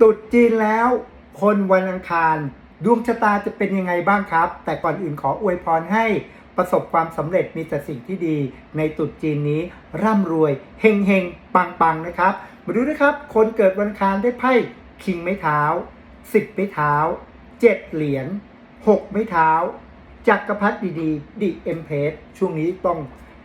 ตรุษจีนแล้ว คนวันอังคาร ดวงชะตาจะเป็นยังไงบ้างครับ แต่ก่อนอื่นขออวยพรให้ประสบความสำเร็จมีแต่สิ่งที่ดีในตรุษจีนนี้ ร่ำรวยเฮงเฮงปังปังนะครับ มาดูนะครับ คนเกิดวันอังคารได้ไพ่คิงไม้เท้าสิบไม้เท้าเจ็ดเหรียญหกไม้เท้าจักรพรรดิดีดีเอ็มเพสช่วงนี้ต้อง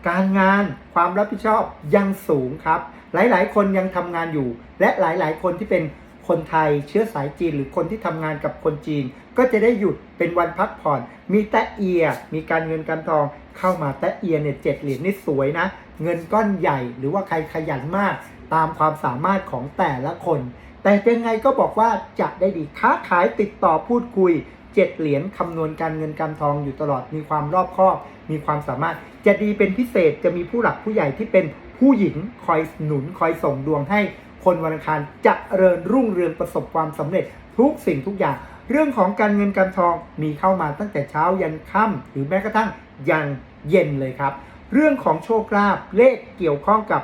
การงานความรับผิดชอบยังสูงครับ หลายๆ คนยังทำงานอยู่ และหลายๆ คนที่เป็น คนไทยเชื้อสายจีนหรือคนที่ทำงานกับคนจีน ก็จะได้หยุดเป็นวันพักผ่อน มีแตะเอีย มีการเงินการทองเข้ามาแตะเอียเนี่ยเจ็ดเหรียญนี่สวยนะ เงินก้อนใหญ่หรือว่าใครขยันมาก ตามความสามารถของแต่ละคน แต่เป็นไงก็บอกว่าจะได้ดีค้าขายติดต่อพูดคุยเจ็ดเหรียญคำนวณการเงินการทองอยู่ตลอดมีความรอบคอบ มีความสามารถจะดีเป็นพิเศษจะมีผู้หลักผู้ใหญ่ที่เป็นผู้หญิงคอยหนุนคอยส่งดวงให้ คนวันอังคารจะเริญรุ่งเรืองประสบความสำเร็จทุกสิ่งทุกอย่าง เรื่องของการเงินการทองมีเข้ามาตั้งแต่เช้ายันค่ำหรือแม้กระทั่งยันเย็นเลยครับ เรื่องของโชคลาภเลขเกี่ยวข้องกับ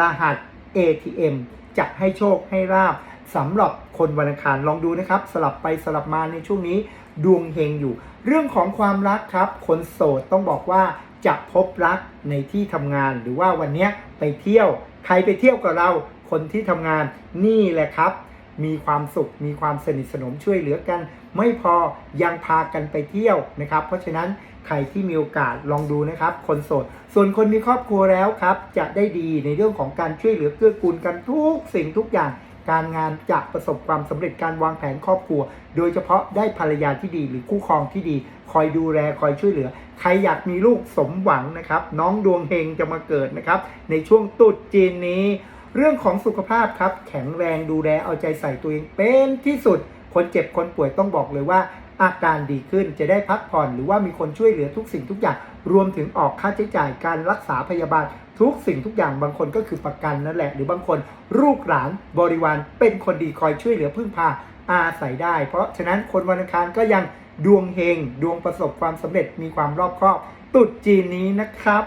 รหัส ATM จะให้โชคให้ลาบสำหรับคนวันอังคารลองดูนะครับ สลับไปสลับมาในช่วงนี้ดวงเฮงอยู่ เรื่องของความรักครับ คนโสดต้องบอกว่าจะพบรักในที่ทำงานหรือว่าวันนี้ไปเที่ยว ใครไปเที่ยวกับเรา คนที่ทำงานนี่แหละครับ มีความสุขมีความสนิทสนมช่วยเหลือกัน ไม่พอยังพากันไปเที่ยวนะครับ เพราะฉะนั้นใครที่มีโอกาสลองดูนะครับ คนโสด ส่วนคนมีครอบครัวแล้วครับ จะได้ดีในเรื่องของการช่วยเหลือเกื้อกูลกันทุกสิ่งทุกอย่างการงานจะประสบความสำเร็จการวางแผนครอบครัว โดยเฉพาะได้ภรรยาที่ดี หรือคู่ครองที่ดี คอยดูแลคอยช่วยเหลือ ใครอยากมีลูกสมหวังนะครับ น้องดวงเฮงจะมาเกิดนะครับ ในช่วงตรุษจีนนี้ เรื่องของสุขภาพครับ แข็งแรงดูแลเอาใจใส่ตัวเองเป็นที่สุด คนเจ็บคนป่วยต้องบอกเลยว่า อาการดีขึ้นจะได้พักผ่อน หรือว่ามีคนช่วยเหลือทุกสิ่งทุกอย่าง รวมถึงออกค่าใช้จ่ายการรักษาพยาบาลทุกสิ่งทุกอย่างบางคนก็คือประกันนั่นแหละ หรือบางคนลูกหลานบริวารเป็นคนดีคอยช่วยเหลือพึ่งพาอาศัยได้ เพราะฉะนั้นคนวันอังคารก็ยังดวงเฮงดวงประสบความสำเร็จมีความรอบคอบตรุษจีนนี้นะครับ